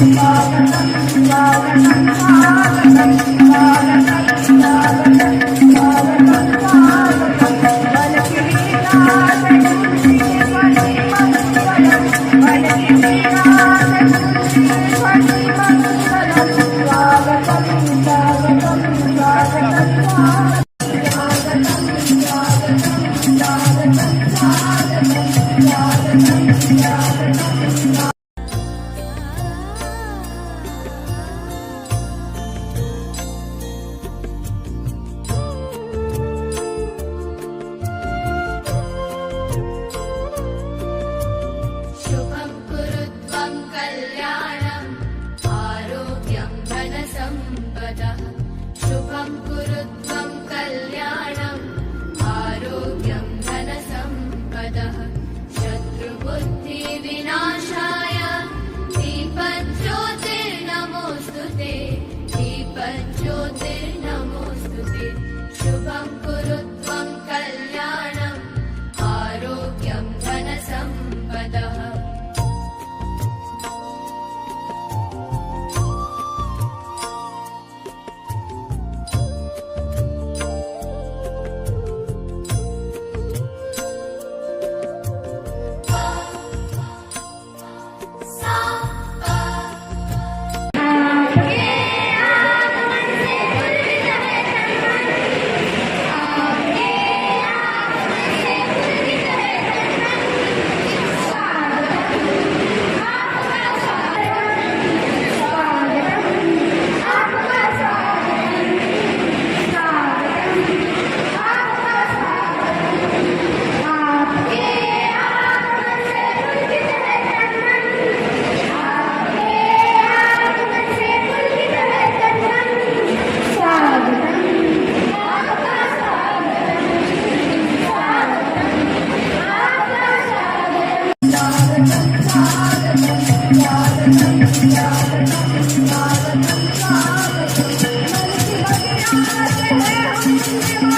ആകണം ആകണം ആകണം Thank you.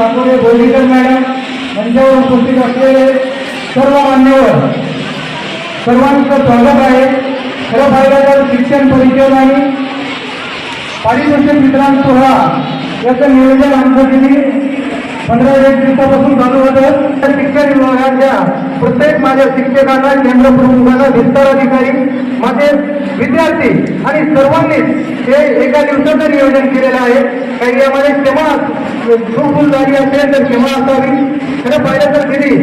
Sakore Bolikar madam मंचावर उपस्थित असलेले सर्व मान्यवर सर्वांचं स्वागत आहे. खरं पाहिलं तर शिक्षण परिषद आणि पारितोषिक वितरण सोहळा याचं नियोजन आमच्या तिथे पंधरा एक दिवसापासून चालू होतं. तर शिक्षण विभागाच्या प्रत्येक माझ्या शिक्षकांना केंद्र प्रमुखांना विस्तार अधिकारी माझे विद्यार्थी आणि सर्वांनीच हे एका दिवसाचं नियोजन केलेलं आहे. शरीरामध्ये क्षमा चूक झाली असेल तर क्षमा असावी खरं पाहिलं तर दिली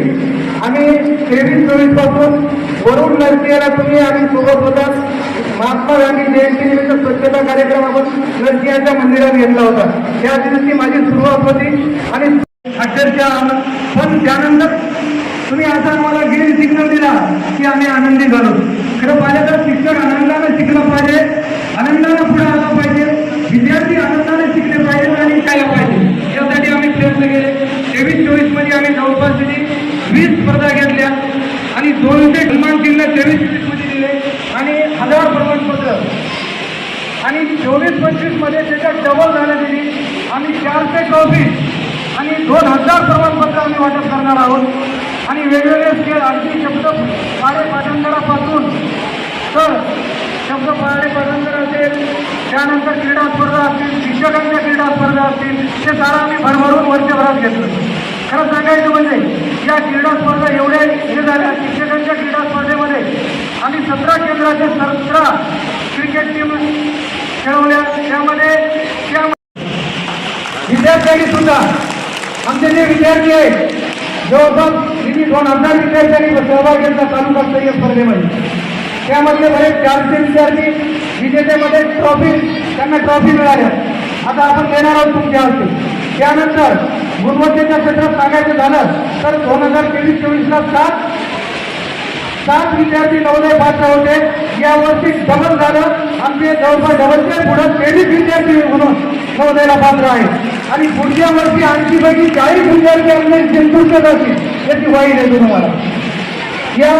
आम्ही तेवीस चोवीसपासून वरुण नरसिंहला तुम्ही आम्ही सोबत होता. महात्मा गांधी जयंतीनिमित्त स्वच्छता कार्यक्रम आपण नरसिंहाच्या मंदिरात घेतला होता. त्या दिवशी माझी सुरुवात होती आणि अक्षरशः पण त्यानंतर तुम्ही आता आम्हाला ग्रीन सिग्नल दिला की आम्ही आनंदी झालो. खरं पाहिलं तर शिक्षक आनंदानं शिकलं पाहिजे. आनंदानं पुढे आलं पाहिजे. विद्यार्थी आनंदाने शिकले पाहिजे आणि शिकायला पाहिजे. यासाठी आम्ही प्रयत्न केले. तेवीस चोवीसमध्ये आम्ही जवळपास तिथे वीस स्पर्धा घेतल्या. आणि दोनशे हनुमान चिन्ह तेवीस चोवीसमध्ये दिले. आणि हजार प्रमाणपत्र. आणि चोवीस पंचवीसमध्ये त्याच्या डबल झाल्या दिली आम्ही चारशे ट्रॉफी आणि दोन हजार प्रमाणपत्र आम्ही वाटप करणार आहोत. आणि वेगवेगळे स्केल अगदी शब्द पाडे पाटणगडापासून तर शब्द पहाडे पदंतर असेल. त्यानंतर क्रीडा स्पर्धा असतील शिक्षकांच्या क्रीडा स्पर्धा असतील ते सारा आम्ही भरभरून वर्षभरात घेतलं. खरं सांगायचं म्हणजे या क्रीडा स्पर्धा एवढ्या हे झाल्या शिक्षकांच्या क्रीडा स्पर्धेमध्ये आम्ही सतरा केंद्राचे सतरा क्रिकेट टीम खेळवल्या. त्यामध्ये त्या विद्यार्थ्यांनी सुद्धा आमचे जे विद्यार्थी आहेत जवळपास किती दोन हजार विद्यार्थ्यांनी सहभाग घेतला तालुकास्तरीय स्पर्धेमध्ये. त्यामध्ये बरेच चारशे विद्यार्थी विजेतेमध्ये ट्रॉफी त्यांना ट्रॉफी मिळाल्या आता आपण देणार आहोत तुमच्या हस्ते त्यानंतर गुणवत्तेच्या क्षेत्रात सांगायचं झालं तर दोन हजार तेवीस चोवीसला सात सात विद्यार्थी नवोदय पात्र होते. यावर्षी डबल झालं. आमचे जवळपास डबलचे पुढे तेवीस विद्यार्थी म्हणून नवोदयला पात्र आहे आणि पुढच्या वर्षी आणखी पैकी चाळीस विद्यार्थी आपले जिंतूरचे असतील याची वाईट आहे तुम्हाला. या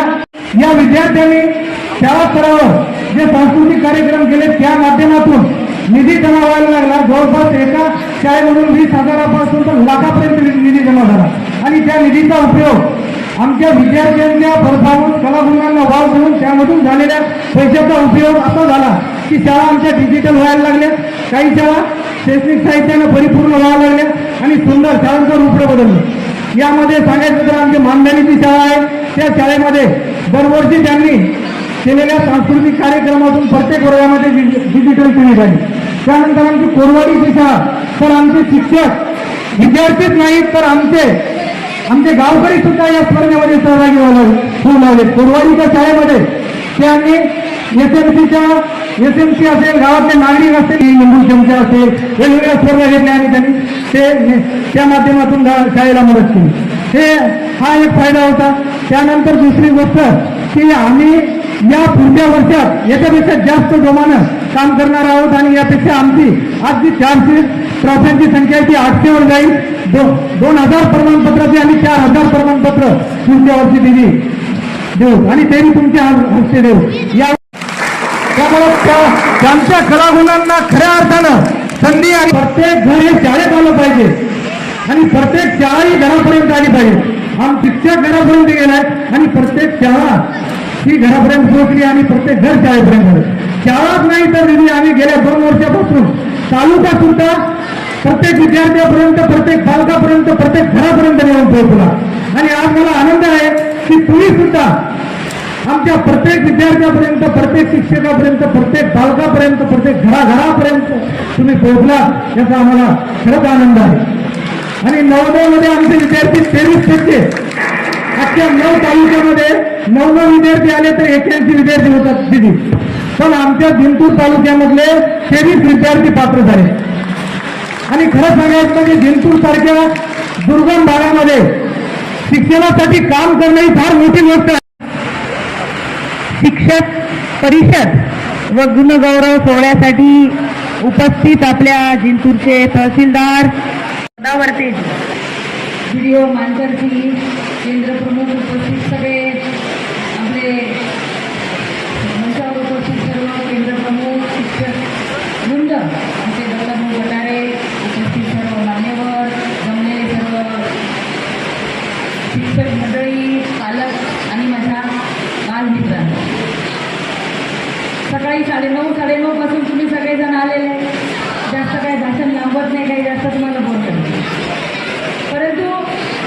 या विद्यार्थ्यांनी शाळा स्तरावर जे सांस्कृतिक कार्यक्रम केले त्या माध्यमातून निधी जमा व्हायला लागला. जवळपास एका शाळेमधून वीस हजारापासून तर लाखापर्यंत निधी जमा झाला. आणि त्या निधीचा उपयोग आमच्या विद्यार्थ्यांच्या परफॉर्मन्स कलागुणांना वाव देऊन त्यामधून झालेल्या पैशाचा उपयोग असा झाला की शाळा आमच्या डिजिटल व्हायला लागल्या. काही शाळा शैक्षणिक साहित्यानं परिपूर्ण व्हायला लागल्या आणि सुंदर शाळांचं रूप बदललं. यामध्ये सांगायचं तर आमची मानधनीची शाळा आहे. त्या शाळेमध्ये दरवर्षी त्यांनी केलेल्या सांस्कृतिक कार्यक्रमातून प्रत्येक वर्गामध्ये डिजिटल केली व्ही झाली त्यानंतर आमची कोरवाडी शाळा तर आमचे शिक्षक विद्यार्थीच नाहीत तर आमचे आमचे गावकरी सुद्धा या स्पर्धेमध्ये सहभागी व्हायला होऊ लागले. कोरवाडीच्या शाळेमध्ये त्यांनी एस एम सीच्या एस एम सी असेल गावातले नागरिक असतील लिंबू चमचा असेल वेगवेगळ्या स्पर्धा घेतल्या आणि त्यांनी ते त्या माध्यमातून शाळेला मदत केली. हे हा एक फायदा होता. त्यानंतर दुसरी गोष्ट की आम्ही या पुढच्या वर्षात याच्यापेक्षा जास्त जोमानं काम करणार आहोत आणि यापेक्षा आमची आज जी चारशे ट्रॉफ्यांची संख्या आहे ती आठशेवर जाईल. दो, दोन हजार प्रमाणपत्राची आणि चार हजार प्रमाणपत्र पुढच्या वर्षी दिली. देऊ. आणि तेही तुमच्या हस- हस्ते देऊ. या त्यामुळे त्या- त्यांच्या कलागुणांना खऱ्या अर्थानं संधी आणि प्रत्येक घर हे शाळेत आलं पाहिजे. आणि प्रत्येक शाळा ही घरापर्यंत आली पाहिजे. आम शिक्षक घरापर्यंत गेलाय आणि प्रत्येक शाळा ही घरापर्यंत पोहोचली आणि प्रत्येक घर शाळेपर्यंत शाळाच नाही तर दिली आम्ही गेल्या दोन वर्षापासून तालुका सुद्धा प्रत्येक विद्यार्थ्यापर्यंत प्रत्येक पालकापर्यंत प्रत्येक घरापर्यंत नेऊन पोहोचला. आणि आज मला आनंद आहे की तुम्ही सुद्धा आमच्या प्रत्येक विद्यार्थ्यापर्यंत प्रत्येक शिक्षकापर्यंत प्रत्येक पालकापर्यंत प्रत्येक घराघरापर्यंत तुम्ही पोहोचला याचा आम्हाला खरंच आनंद आहे. आणि नवोदयमध्ये आमचे विद्यार्थी तेवीस टक्के अख्ख्या नऊ तालुक्यामध्ये नऊ नऊ विद्यार्थी आले तर एक्याऐंशी विद्यार्थी होतात दिदी. पण आमच्या जिंतूर तालुक्यामधले तेवीस विद्यार्थी पात्र झाले. आणि खरं सांगायचं म्हणजे जिंतूर सारख्या दुर्गम भागामध्ये शिक्षणासाठी काम करणे ही फार मोठी गोष्ट आहे. शिक्षक परिषद व गुणगौरव सोहळ्यासाठी उपस्थित आपल्या जिंतूरचे तहसीलदार. सदावर्ते व्हिडिओ मांजरजी केंद्रप्रमुख शिक्षक वृंद आमचे गटारे उपस्थित सर्व मान्यवर जमलेले सर्व शिक्षक मंडळी पालक आणि माझ्या बालमित्रांनो. सकाळी साडेनऊ साडेनऊ पासून तुम्ही सगळेजण आलेले. जास्त काही भाषण लांबत नाही काही जास्त तुम्हाला बोलत नाही. परंतु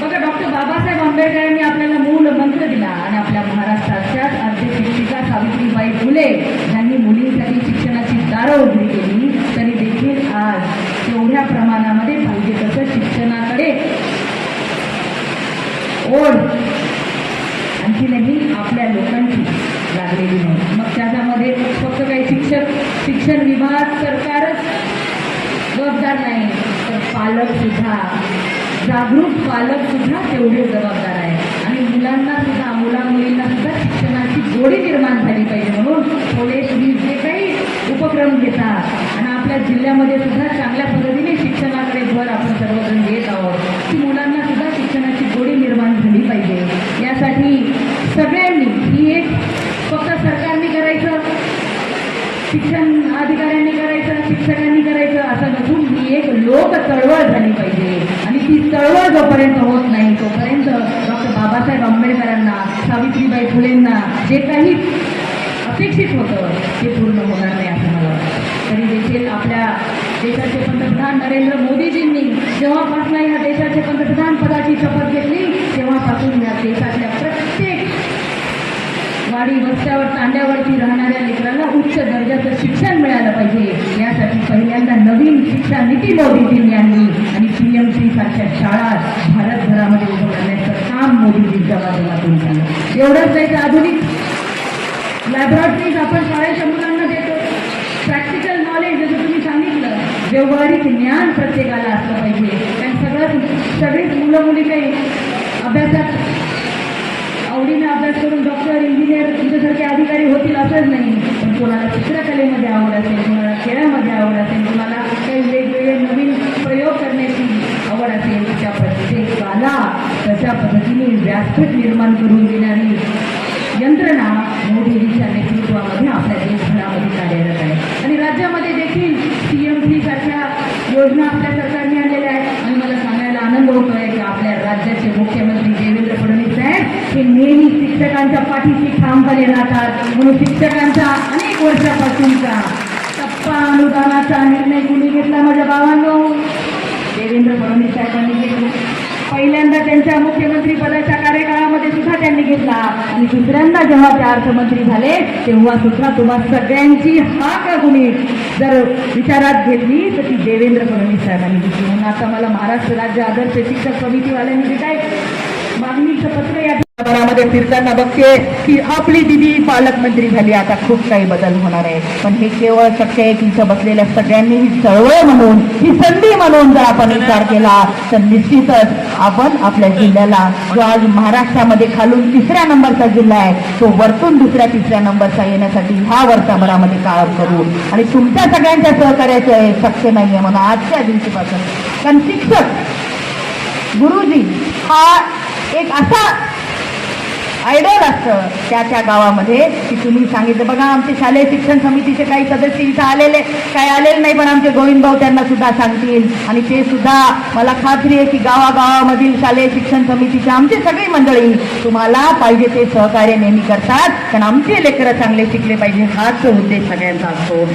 बघा डॉक्टर बाबासाहेब आंबेडकरांनी आपल्याला मूळ मंत्र दिला आणि आपल्या महाराष्ट्राच्याच आद्य शिक्षिका सावित्रीबाई फुले यांनी मुलींसाठी शिक्षणाची दारं उघडी केली. आज एवढ्या प्रमाणामध्ये पाहिजे तसं शिक्षणाकडे ओढ आणखीनही आपल्या लोकांची लागलेली नाही मग त्याच्यामध्ये फक्त काही शिक्षक शिक्षण विभाग सरकारच जबाबदार नाही तर पालक सुद्धा जागरूक पालक सुद्धा तेवढे जबाबदार आहे आणि मुलांना सुद्धा मुला मुलींना सुद्धा शिक्षणाची गोडी निर्माण झाली पाहिजे म्हणून थोडे जे काही उपक्रम घेतात आणि आपल्या जिल्ह्यामध्ये सुद्धा चांगल्या पद्धतीने शिक्षणाकडे भर आपण सर्वजण घेत आहोत. की मुलांना सुद्धा शिक्षणाची गोडी निर्माण झाली पाहिजे. यासाठी सगळ्यांनी ही एक फक्त सरकारने करायचं शिक्षण अधिकाऱ्यांनी करायचं शिक्षकांनी करायचं असं नसून ही एक लोक चळवळ झाली पाहिजे. आणि ती चळवळ जोपर्यंत होत नाही तोपर्यंत डॉक्टर बाबासाहेब आंबेडकरांना सावित्रीबाई फुलेंना जे काही अपेक्षित होतं ते पूर्ण होणार नाही. पंतप्रधान नरेंद्र मोदीजींनी जेव्हापासून या देशाचे पंतप्रधान पदाची शपथ घेतली तेव्हापासून या देशातल्या प्रत्येक वाडी वस्त्यावर तांड्यावरती राहणाऱ्या लेकरांना उच्च दर्जाचं शिक्षण मिळालं पाहिजे. यासाठी पहिल्यांदा नवीन शिक्षा नीती मोदीजींनी आणली आणि पीएमसी सारख्या शाळा भारतभरामध्ये उभं करण्याचं काम मोदीजींच्या माध्यमातून झालं. एवढंच नाही तर आधुनिक लॅबोरेटरीज आपण शाळेच्या मुलांना देतो प्रॅक्टिकल नॉलेज जसं तुम्ही सांगितलं व्यवहारिक ज्ञान प्रत्येकाला असलं पाहिजे. कारण सगळं सगळीच मुलं मुली काही अभ्यासात आवडीने अभ्यास करून डॉक्टर इंजिनियर तुमच्यासारखे अधिकारी होतील असंच नाही. पण कोणाला चित्रकलेमध्ये आवड असेल कोणाला खेळामध्ये आवड असेल कोणाला काही वेगवेगळे नवीन प्रयोग करण्याची आवड असेल त्या प्रत्येकाला तशा पद्धतीने व्यासपीठ निर्माण करून देणारी यंत्रणा मोदीजींच्या नेतृत्वामध्ये योजना आपल्या सरकारने आलेल्या आहेत. आणि मला सांगायला आनंद होतोय की आपल्या राज्याचे मुख्यमंत्री देवेंद्र फडणवीस साहेब हे नेहमी शिक्षकांच्या पाठीशी ठामपणे राहतात. म्हणून शिक्षकांचा अनेक वर्षापासूनचा टप्पा अनुदानाचा निर्णय कुणी घेतला माझ्या बाबांनो देवेंद्र फडणवीस साहेबांनी घेतला. पहिल्यांदा त्यांच्या मुख्यमंत्री पदाच्या कार्यकाळामध्ये सुद्धा त्यांनी घेतला. आणि दुसऱ्यांदा जेव्हा ते अर्थमंत्री झाले तेव्हा सुद्धा तुम्हा सगळ्यांची हाक तुम्ही जर विचारात घेतली तर ती देवेंद्र फडणवीस साहेबांनी घेतली. म्हणून आता मला महाराष्ट्र राज्य आदर्श शिक्षक समितीवाल्यांनी जे काय मागणीचं पत्र या मध्ये फिरताना बघते की आपली दिदी पालकमंत्री झाली. आता खूप काही बदल होणार आहे. पण हे केवळ शक्य आहे की इथं बसलेल्या सगळ्यांनी ही चळवळ म्हणून ही संधी म्हणून जर आपण विचार केला तर निश्चितच आपण आपल्या जिल्ह्याला जो आज महाराष्ट्रामध्ये खालून तिसऱ्या नंबरचा जिल्हा आहे तो वरतून दुसऱ्या तिसऱ्या नंबरचा येण्यासाठी ह्या वर्षभरामध्ये काम करू. आणि तुमच्या सगळ्यांच्या सहकार्याचं हे शक्य नाहीये म्हणून आजच्या दिवशीपासून. कारण शिक्षक गुरुजी हा एक असा आयडॉल असतं. त्या त्या गावामध्ये. की तुम्ही सांगितलं बघा आमचे शालेय शिक्षण समितीचे काही सदस्य इथं आलेले काही आलेले नाही पण आमचे गोविंद भाऊ त्यांना सुद्धा सांगतील. आणि ते सुद्धा मला खात्री आहे की गावागावामधील शालेय शिक्षण समितीचे आमची सगळी मंडळी तुम्हाला पाहिजे ते सहकार्य नेहमी करतात. कारण आमचे लेकरं चांगले शिकले पाहिजे हाच उद्देश सगळ्यांचा असतो.